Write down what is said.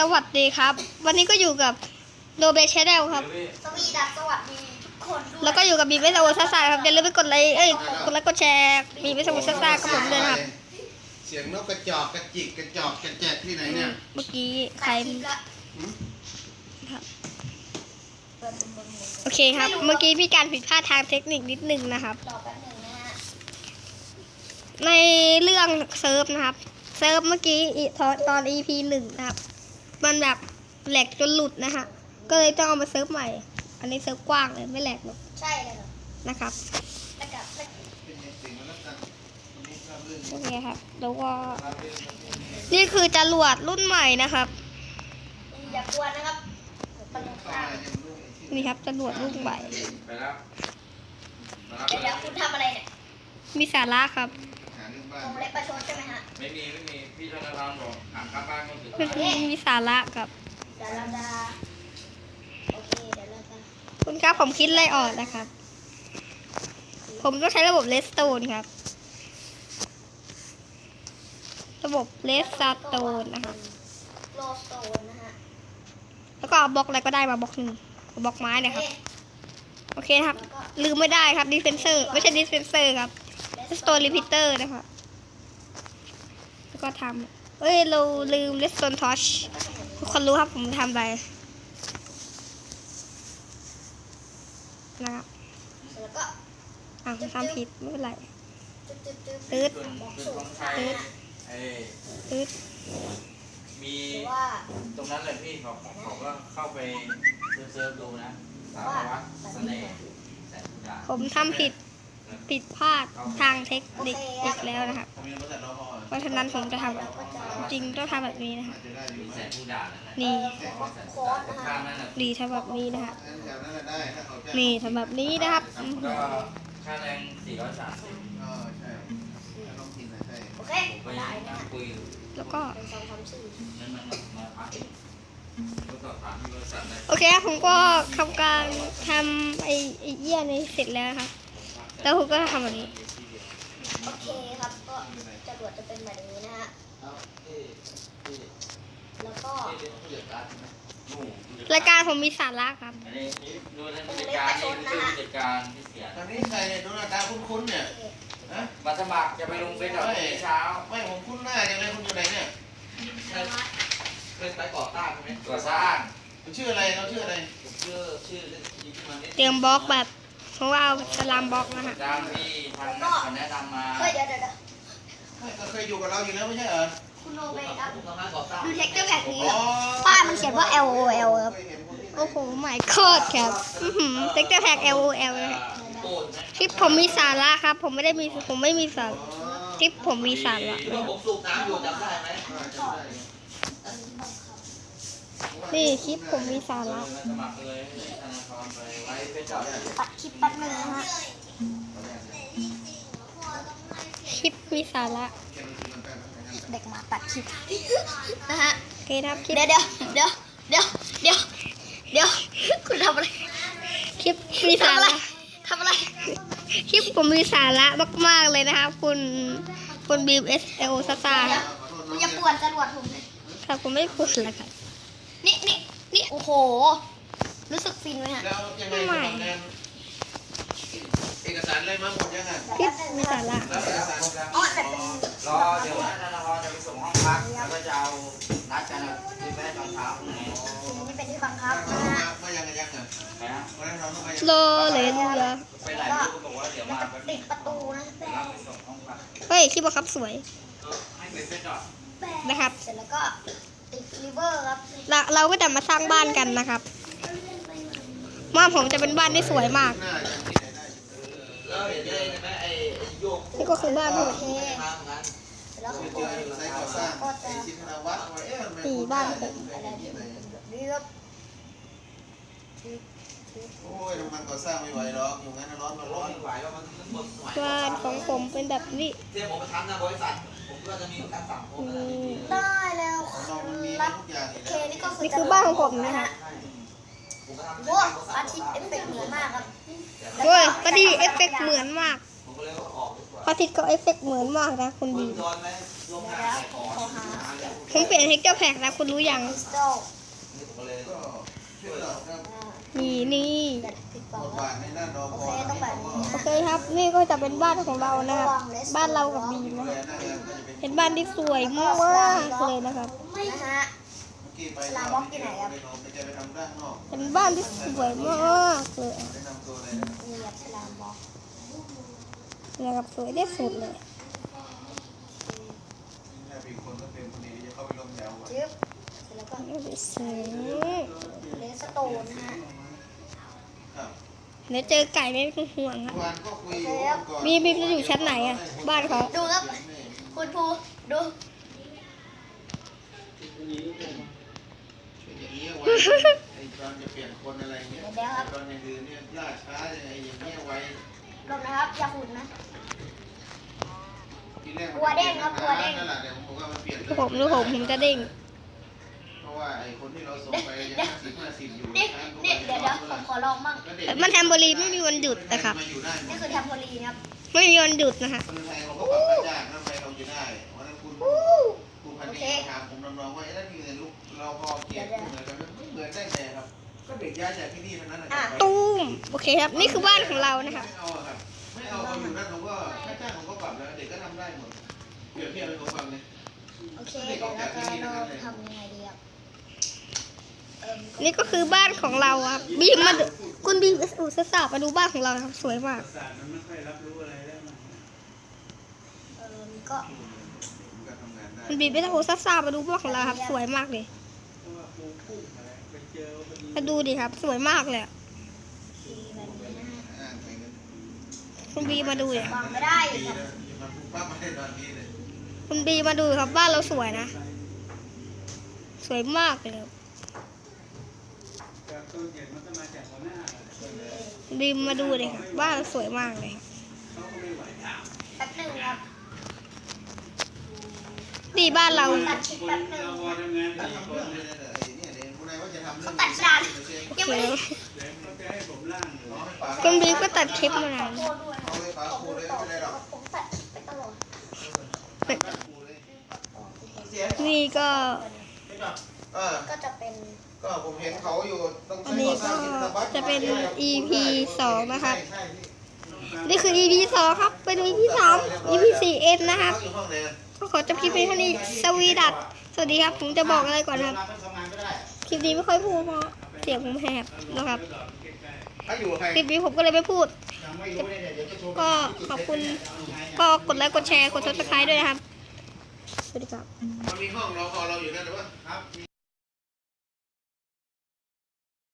สวัสดีครับ วันนี้ก็อยู่กับโนเบชแนลครับ สวีดัสสวัสดีทุกคนด้วยแล้วก็อยู่กับบีเบสโอซ่าซ่าครับอย่าลืมไปกดไลค์เอ้ยกดไลค์กดแชร์บีเบสโอซ่าซ่ากับผมด้วยนะครับ เสียงนกกระจอกกระจิกกระจอกกระแจกที่ไหนเนี่ย เมื่อกี้ใครตัดคลิปละหืมเปิดบนมือโอเคครับ เมื่อกี้มีการผิดพลาดทางเทคนิคนิดนึงนะครับรอแป๊บหนึ่งนะฮะในเรื่องเซิร์ฟนะครับ เซิร์ฟเมื่อกี้อีตอนตอน EP หนึ่งนะครับ มันแบบแหลกจนหลุดนะฮะ ก็เลยต้องเอามาเซิร์ฟใหม่ อันนี้เซิร์ฟกว้างเลยไม่แหลกหรอกใช่เลยเหรอนะครับแล้วกับแล้วเป็นไงเสียงมันแล้วกันวันนี้ราบรื่นโอเคครับ แล้วก็ราบรื่นราบรื่นนี่คือจรวดรุ่นใหม่นะครับ อย่ากลัวนะครับตลกเข้าข้ามมายังรู้ไอ้ที่นี่ครับจรวดรุ่นใหม่ ไปแล้วมารับเดี๋ยวเดี๋ยวคุณทำอะไรเนี่ย มีสาระครับหาเรื่อง บ้าน ผมเล็บประชดใช่ไหมฮะไม่มีไม่มีพี่ธนาธรบอกหาข้างบ้านก็คือมันมีสาระกับ เดี๋ยวเราจะโอเคเดี๋ยวเราจะคุณครับผมคิดอะไรออกนะครับ ผมต้องใช้ระบบเลสโตนครับ ระบบเลสซาโตนนะครับ โลสโตนนะฮะแล้วก็เอาบล็อกอะไรก็ได้มาบล็อกหนึ่งบล็อกไม้นะครับเอ๊ะโอเคครับ ลืมไม่ได้ครับดิสเพนเซอร์ ไม่ใช่ดิสเพนเซอร์ครับเลสโตนรีพิเตอร์นะครับแล้ว ก็ทำเอ้ย เราลืมเลสโตนทอชทุกคนรู้ครับผมทำอะไรนะครับเสร็จแล้วก็อะผมทำผิดไม่เป็นไรจึ๊บจึ๊บจึ๊บตืดส่วนบอกส่สูวนตขรองใครนะฮะไอ้ตืดมีหรือว่าตรงนั้นเลยพี่เขาเขาก็เข้าไปเซิร์ฟๆดูนะสารวัตรเสน่ห์แสนสุดาผมทำผิด ผิดพลาดทางเทคนิคอีกแล้วนะครับทำยังบริษัทรอพอเพราะฉะนั้นผมจะทำจริงต้องทำแบบนี้นะครับอาจจะได้อยู่มีไหมแสนผู้ด่านั่นแหละนี่โค้ดนะข้าฮะงนั่นแหละดีทำแบบนี้นะครับงั้นแถวนั้นน่ะได้ถ้าเขาแจ้งนี่ทำแบบนี้นะครับอืมก็ค่าแรง430เออใช่ถ้าต้องกินนะใช่โอเคผมไปได้นะนั่งฮะคุยอยู่แล้วก็เป็นสองสามสี่นั่นมันมาพักก็สอบถามที่บริษัทเลยโอเคครับผมก็ทำการทำไอ้ไอ้เยี่ยนี้เสร็จแล้วครับ แล้วผมก็ทำแบบนี้ โอเคครับก็จรวดจะเป็นแบบนี้นะฮะแล้วก็รายการผมมีสาระครับ อันนี้ดูท่านผู้จัดการนี่คือผู้จัดการที่เสียตอนนี้ใครเนี่ยดูหน้าตาคุ้นๆเนี่ยฮะมาสมัครจะไปลงเฟซเอาเช้า ไม่ผมคุ้นหน้าจังเลยคุณอยู่ไหนเนี่ยเคยไปก่อตั้งใช่ไหมก่อสร้างคุณชื่ออะไรเขาชื่ออะไรผมชื่อชื่อยิงขึ้นมานิดเตรียมบล็อกแบบ เพราะว่าเอาสลามบล็อกนะฮะตามที่ทางคำแนะนำมาเฮ้ยเดี๋ยวเดี๋ยวเดี๋ยวไม่ก็เคยอยู่กับเราอยู่แล้วไม่ใช่เหรอคุณโนเบะครับผมทำงานก่อสร้างดูเท็กเจอร์แพ็กนี้อ๋อป้ายมันเขียนว่า L O L ครับเคยเห็นคนที่ไหนโอ้โหไม่โคตรครับอือหือเต็กเตอร์แพ็ก L O L เลยโอนนะคลิปผมมีสาระครับ ผมไม่ได้มีผมไม่มีสาระคลิปผมมีสาระที่ว่าผมสูบน้ำอยู่จำได้ไหม นี่คลิปผมมีสาระมาสมัครเลยให้ธนาคารไปไว้เฟซเอาตัดคลิปแป๊บนึงนะฮะคลิปมีสาระเด็กมาตัดคลิปนะฮะโอเคครับคลิปเดี๋ยวเดี๋ยวเดี๋ยวเดี๋ยวเดี๋ยวเดี๋ยวคุณทำอะไรคลิปมีสาทำอะไรระทำอะไรคลิปผมมีสาระมากๆเลยนะครับคุณคุณบีมเอสเอลซาซาครับคุณอย่าป่วนจรวดผมเลยครับผมไม่พูดแล้วครับ นี่นี่นี่โอ้โห รู้สึกฟินไหมฮะแล้วยังไงทำงานเอกสารอะไรมาหมดยังไงคลิปมีสาระแล้วเอกสารอ๋อแต่เป็นรอเดี๋ยวธนาคารจะไปส่งห้องพักแล้วก็จะเอานัดกันที่แม่ตอนเช้าพรุ่งนี้นี่เป็นที่บังคับมานะฮะมายังไงยังไงนะวันนั้นเราต้องไปโลเหลยเรือไปหลายรูปก็บอกว่าเดี๋ยวแล้วมาก็แป๊บนึติงดประตูนะเดี๋ยวเราไปส่งห้องพักเฮ้ยคลิปบังคับสวยให้ไปเฟซเอานะครับเสร็จแล้วก็ ติดริเวอร์ครับเราเราก็จะมาสร้างบ้านกันนะครับบ้านผมจะเป็นบ้านที่สวยมากหน้ายังที่ไหนได้แล้วเห็นได้ใช่ไหมไอ้โยกนี่ก็คือบ้านผม โอเคทางนั้นเสร็จแล้วไปข้างเจบอนไซต์ก่อสร้างไอ้ชินนาวัฒน์ว่าเอ๊ะมันสี่บ้านผมอะไรที่ที่ไหนเป็นแบบนี้ครับโอ้ยมันก่อสร้างไม่ไหวหรอกอยู่งั้นร้อนมันร้ร้ออนนไม่ไหวแล้วมันมันหมดสมัยบ้านของผมเป็นแบบนี้ที่ผมไปทำนะบริษัทผมก็จะมีการสั่งโอนอะไรดีได้แล้วของเรามันมีครับทุกอย่างอยู่โอเคแล้วนี่ก็คือนี่คือบ้านของผมนะฮะผมก็ทำโอ้อาทิตย์เอฟเฟกต์เหมือนมากครับเฮ้ยพอดีเอฟเฟกต์เหมือนมากผมก็เลยว่าออกดีกว่าพระอาทิตย์ก็เอฟเฟกต์เหมือนมากนะคุณคุบีณมจอนไหมรวมเดี๋ยวกันแล้วผมขอหาผมเปลี่ยนเทคเจอร์แพ็กนะคุณรู้ยัง คริสตัลนี่ผมก็เลยก็ช่วยเราครับนี่นี่แบตติดต่อบทบาทในด้านรอโอพเคอต้องแบบนี้โอเคครับ นี่ก็จะเป็นบ้านของเรานะครับ บ้านเรากับบีมดูนะแลครับหน้างานก็จะเป็น เป็นบ้านที่สวยมากเลยนะครับนะฮะเมื่อกี้ไปสลามบล็อกที่ไหนครับไม่จะไปทำด้านนอกเป็นบ้านที่สวยมากเลยแนะนำตัวเลยนะครับนี่ครับสลามบล็อกนะครับสวยที่สุดเลยถ้าเป็นคนก็เป็นคนดีจะเข้าไปร่วมแถวอะจึ๊บเสร็จแล้วก็สวยเลสโตนนะฮะครับเดี๋ยวเจอไก่ไม่ต้องห่วงครับเมื่อวานก็คุยอยู่ก่อนบีมบีมจะอยู่ชั้นไหนอะบ้านเขาดูครับ คุณครูดูช่วยอย่างนี้เอาไว้ไอ้ตอนจะเปลี่ยนคนอะไรเงี้ยเดี๋ยวครับตอนอย่างอื่นเนี่ยล่าช้ายังไงอย่างเงี้ยไว้ลงนะครับอย่าหุ่นนะ ทีแรกกลัวเด้งครับกลัวเด้ง นั่นแหละเดี๋ยวผมบอกว่ามันเปลี่ยนเลยผมดูผมผมจะเด้ง เพราะว่าไอ้คนที่เราส่งไปยังห้าสิบห้าสิบอยู่นี่ช้าทุกนี่วันเดี๋ยวเดี๋ยวผมขอลองบ้างก็เด็กมันแทมโบลีนไม่มีวันหยุดนะครับมาอยู่ได้หมนี่ดคือแทมโพลีนครับ ไม่มีวันหยุดนะคะคนไทยเขาก็ปรับค่าจ้างนะไปเราอยู่ได้วันนั้นคุณคุณพันนีถามผมน้องๆว่าไอ้นั่นมีแต่ลูกเราพอเกียรติเหมือนกันไม่เหมือนได้ไงครับ ก็เด็กย้ายจากที่นี่เท่านั้นนะครับตูมโอเคครับ นี่คือบ้านของเรานะครับไม่เอาอะครับไม่เอาเขาอยู่นั่นเขาก็ค่าจ้างเขาก็ปรับแล้วเด็กก็ทำได้หมดเปรียบเทียบให้เขาฟังเลยโอเคเดี๋ยวเราจะลองทำยังไงดีครับเอิ่มนี่ก็คือบ้านของเราครับบีมมาดู คุณบีมอุตส่าห์มาดูบ้านของเราครับสวยมากศาสตร์มันไม่ค่อยรับรู้อะไรแล้วมันเอิ่มก็ผมก็ทำงานได้คุณบีมไม่ต้องอุตส่าห์มาดูบ้านของเราครับ สวยมากเลยเพราะว่าปูพุ่งอะไรไปเจอพอดีมาดูดิครับ สวยมากเลยอะทีแบบนี้นะฮะอ่านไปเงินคุณบีมมาดูเลยวางไม่ได้ปีครับแล้วมันปุ๊บปั๊บมาได้ตอนนี้เลย คุณบีมมาดูครับบ้านเราสวยนะ สวยมากเลยครับ แต่ต้นเหตุมันก็มาจากหัวหน้าแหละคุณบีมมาดูเลยครับบ้านเราสวยมากเลยครับเขาก็ไม่ไหวถามแป๊บหนึ่งครับนี่บ้านเรา ตัดคลิปคนแป๊บหนึ่งเราพอทำงานตัดสี่ทำคเรื่อนงเลยนะไอ้เนี่ยเดี๋ยวคุณนายว่าจะทำเรื่องตัดฉากโอยังเคไม่ได้เดี๋ยวเขาจะให้ผมล่างเลยน้องให้ป๋าคุณบีมก็ตัดคลิปมาขนาอนโทษด้วยเอาเลยป๋าขอคูพูดเลยต่อไม่เป็นไรหรอกผมตัดคลิปไปตลอดทำแบบคูเลยเสียนี่ก็เออก็จะเป็น ก็ผมเห็นเขาอยู่ตรงอันนี้ก็จะเป็น EP สองนะครับใช่ใช่นี่คือ EP สองครับ เป็น EP สาม EP สี่เอ็นนะครับเขาอยู่ห้องไหนอะก็ขอจบคลิปเพียงเท่านี้สวีดัตสวัสดีครับ ผมจะบอกอะไรก่อนครับเวลาไปทำงานไม่ได้คลิปนี้ไม่ค่อยพูดเพราะเสียงผมแหบนะครับเขาอยู่กับใครคลิปนี้ผมก็เลยไม่พูดยังไม่รู้เนี่ยเดี๋ยวจะโทรไปก็ขอบคุณ ก็กดไลค์ กดแชร์ กดซับสไครต์ด้วยนะครับ สวัสดีครับมันมีห้องรอพอเราอยู่นั่นหรือเปล่าครับ